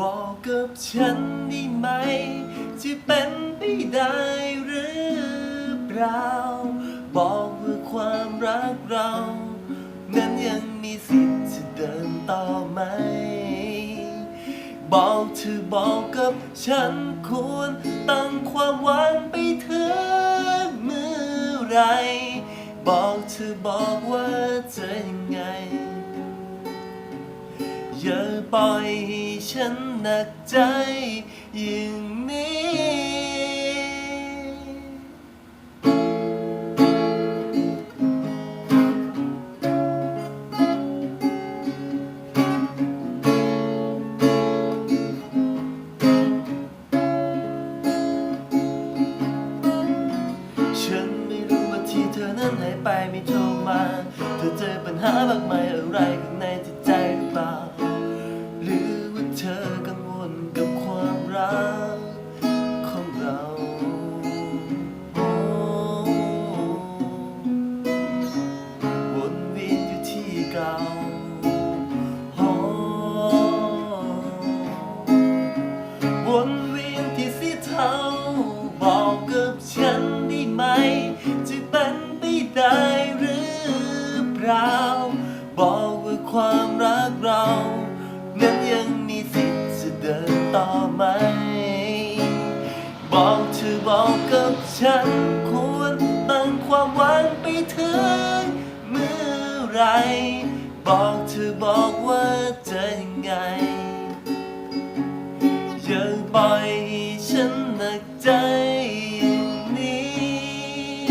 บอกกับฉันได้ไหม จะเป็นไปได้หรือเปล่า บอกว่าความรักเรา นั้นยังมีสิทธิ์จะเดินต่อไหม บอกเธอบอกกับฉันควรตั้งความหวังไปถึงเมื่อไร บอกเธอบอกว่าจะยังไง อย่าปล่อยให้ฉันหนักใจอย่างนี้ ฉันไม่รู้ว่าที่เธอนั้นหายไปไม่โทรมา เธอเจอปัญหามากมายอะไรข้างในจิตใจ เก่าโอ้วนเวียนที่สีเทาบอกกับฉันได้ไหม จะเป็นไปได้หรือเปล่า บอกว่าความรักเรานั้นยังมีสิทธิ์จะเดินต่อไหม บอกเธอบอกกับฉันควรตั้งความหวังไปถึงเมื่อไร บอกว่าจะยังไง อย่าปล่อยให้ฉันหนักใจอย่างนี้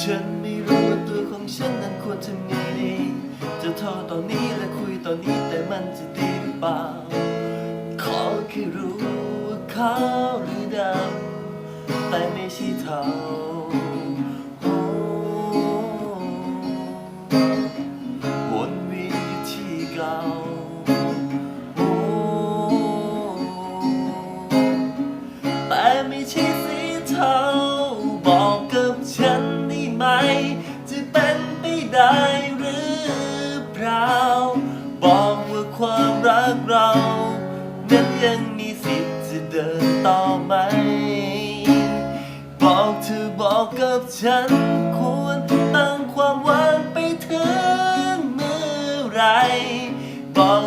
ฉันไม่รู้ว่าตัวของฉันนั้นควรทำไง จะโทรตอนนี้และคุยตอนนี้แต่มันจะดีหรือเปล่า ขอแค่รู้ว่าขาวหรือดำแต่ไม่ใช่เทา เรานั้นยังมีสิทธิ์จะเดินต่อไหม บอกเธอบอกกับฉันควรตั้งความหวังไปถึงเมื่อไรบอก